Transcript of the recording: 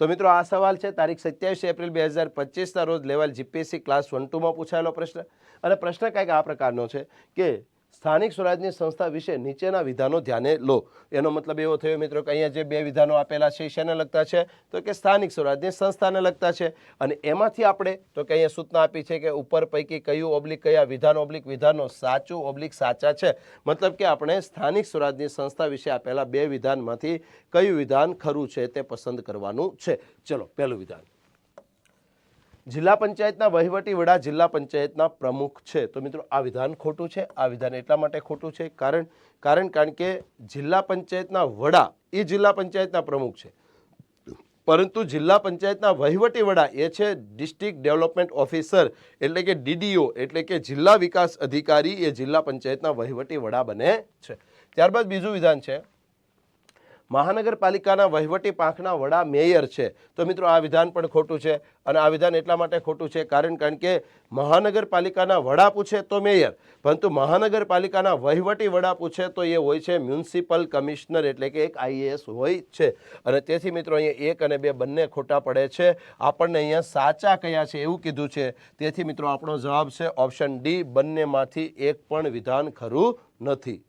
તો મિત્રો આ સવાલ છે, તારીખ સત્યાવીસ એપ્રિલ બે હજાર પચીસના રોજ લેવલ જીપીએસસી ક્લાસ વન ટુમાં પૂછાયેલો પ્રશ્ન. અને પ્રશ્ન કંઈક આ પ્રકારનો છે કે સ્થાનિક સ્વરાજની સંસ્થા વિશે નીચેના વિધાનો ધ્યાને લો. એનો મતલબ એવો થયો, મિત્રો, કે અહીંયા જે બે વિધાનો આપેલા છે, શેને લગતા છે? તો કે સ્થાનિક સ્વરાજની સંસ્થાને લગતા છે. અને એમાંથી આપણે, તો કે અહીંયા સૂચના આપી છે કે ઉપર પૈકી કયું ઓબ્લિક, કયા વિધાન ઓબ્લિક, વિધાનો સાચું, ઓબ્લિક સાચા છે. મતલબ કે આપણે સ્થાનિક સ્વરાજની સંસ્થા વિશે આપેલા બે વિધાનમાંથી કયું વિધાન ખરું છે તે પસંદ કરવાનું છે. ચલો, પહેલું વિધાન. જિલ્લા પંચાયતના વહીવટી વડા જિલ્લા પંચાયતના પ્રમુખ છે. તો મિત્રો, આ વિધાન ખોટું છે. આ વિધાન એટલા માટે ખોટું છે કારણ કારણ કારણ કે જિલ્લા પંચાયતના વડા એ જિલ્લા પંચાયતના પ્રમુખ છે. પરંતુ જિલ્લા પંચાયતના વહીવટી વડા એ છે ડિસ્ટ્રિક્ટ ડેવલપમેન્ટ ઓફિસર, એટલે કે ડીડીઓ, એટલે કે જિલ્લા વિકાસ અધિકારી એ જિલ્લા પંચાયતના વહીવટી વડા બને છે. ત્યારબાદ બીજું વિધાન છે મહાનગરપાલિકાના વહીવટી પાંખના વડા મેયર છે. તો મિત્રો, આ વિધાન પણ ખોટું છે અને આ વિધાન એટલા માટે ખોટું છે કારણ કારણ કે મહાનગરપાલિકાના વડા પૂછે તો મેયર, પરંતુ મહાનગરપાલિકાના વહીવટી વડા પૂછે તો એ હોય છે મ્યુનિસિપલ કમિશનર એટલે કે એક આઈએએસ હોય છે. અને તેથી મિત્રો, અહીંયા એક અને બે બંને ખોટા પડે છે. આપણને અહીંયા સાચા કયા છે એવું કીધું છે. તેથી મિત્રો, આપણો જવાબ છે ઓપ્શન ડી, બંનેમાંથી એક પણ વિધાન ખરું નથી.